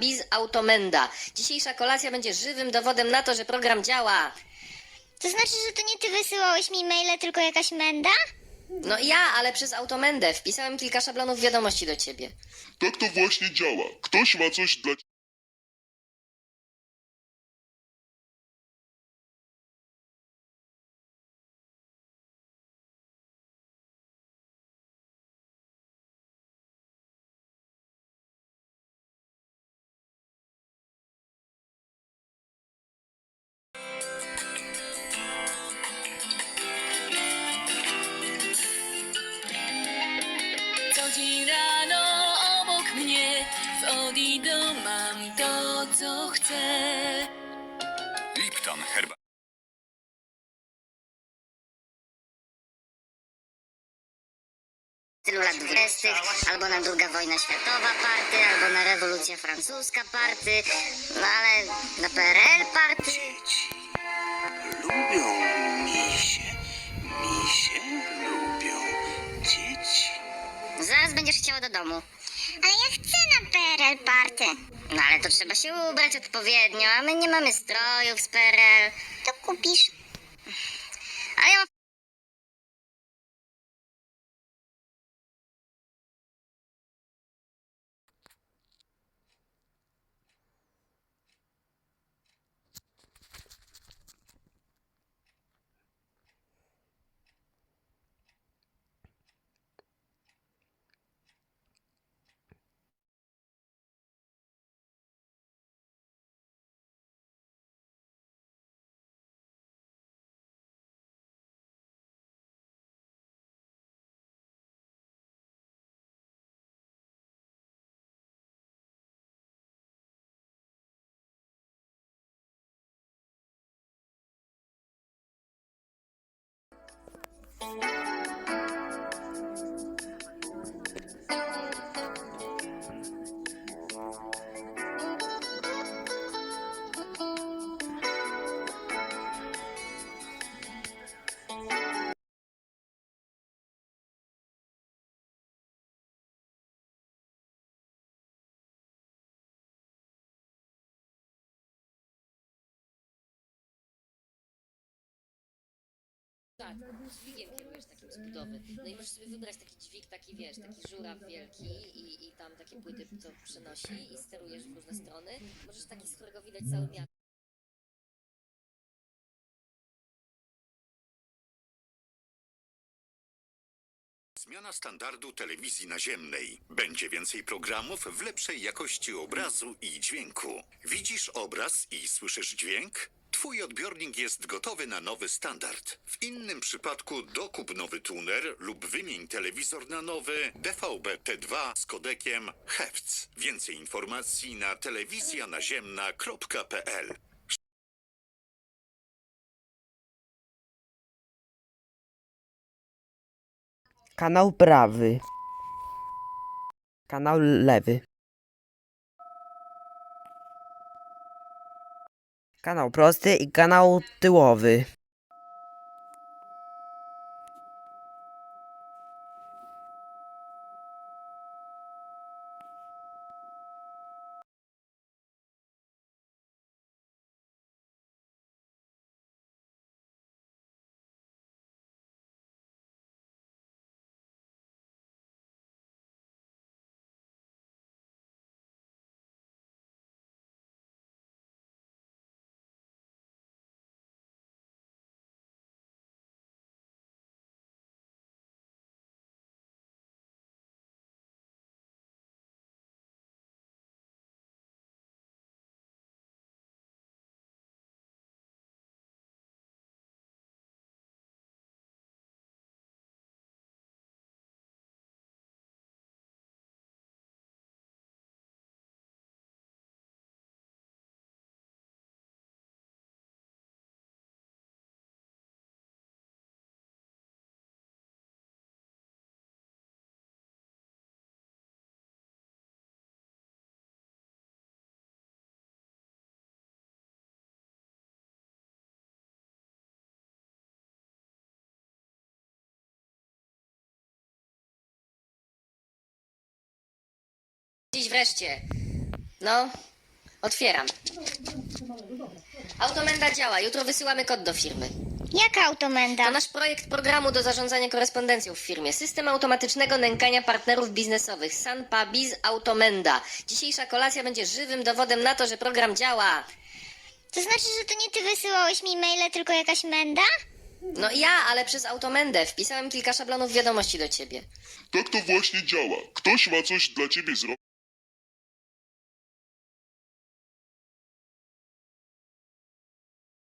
Biz Automenda. Dzisiejsza kolacja będzie żywym dowodem na to, że program działa. To znaczy, że to nie ty wysyłałeś mi maile, tylko jakaś menda? No ja, ale przez Automendę. Wpisałem kilka szablonów wiadomości do ciebie. Tak to właśnie działa. Ktoś ma coś dla mnie w Odido mam to, co chcę. Lipton herba. tylu lat dwudziestych, albo na druga wojna światowa party, albo na rewolucja francuska party, no ale na PRL party. Lubią misie. Misie lubią dzieci. Zaraz będziesz chciała do domu. Ale ja chcę na PRL party. No ale to trzeba się ubrać odpowiednio, a my nie mamy strojów z PRL. To kupisz. Thank you. Tak, dźwigiem kierujesz takim z budowy. No i możesz sobie wybrać taki dźwig, taki wiesz, taki żuraw wielki i, i tam takie płyty, co przynosi i sterujesz w różne strony. Możesz taki, z którego widać cały miasto. Zmiana standardu telewizji naziemnej. Będzie więcej programów w lepszej jakości obrazu i dźwięku. Widzisz obraz i słyszysz dźwięk? Twój odbiornik jest gotowy na nowy standard. W innym przypadku dokup nowy tuner lub wymień telewizor na nowy DVB T2 z kodekiem HEVC. Więcej informacji na telewizjanaziemna.pl Kanał prawy. Kanał lewy. Kanał prosty i kanał tyłowy. Dziś wreszcie. No, otwieram. Automenda działa, jutro wysyłamy kod do firmy. Jaka automenda? To nasz projekt programu do zarządzania korespondencją w firmie. System automatycznego nękania partnerów biznesowych. Sanpa Biz Automenda. Dzisiejsza kolacja będzie żywym dowodem na to, że program działa. To znaczy, że to nie ty wysyłałeś mi maile, tylko jakaś menda? No ja, ale przez Automendę. Wpisałem kilka szablonów wiadomości do ciebie. Tak to właśnie działa. Ktoś ma coś dla ciebie zrobić.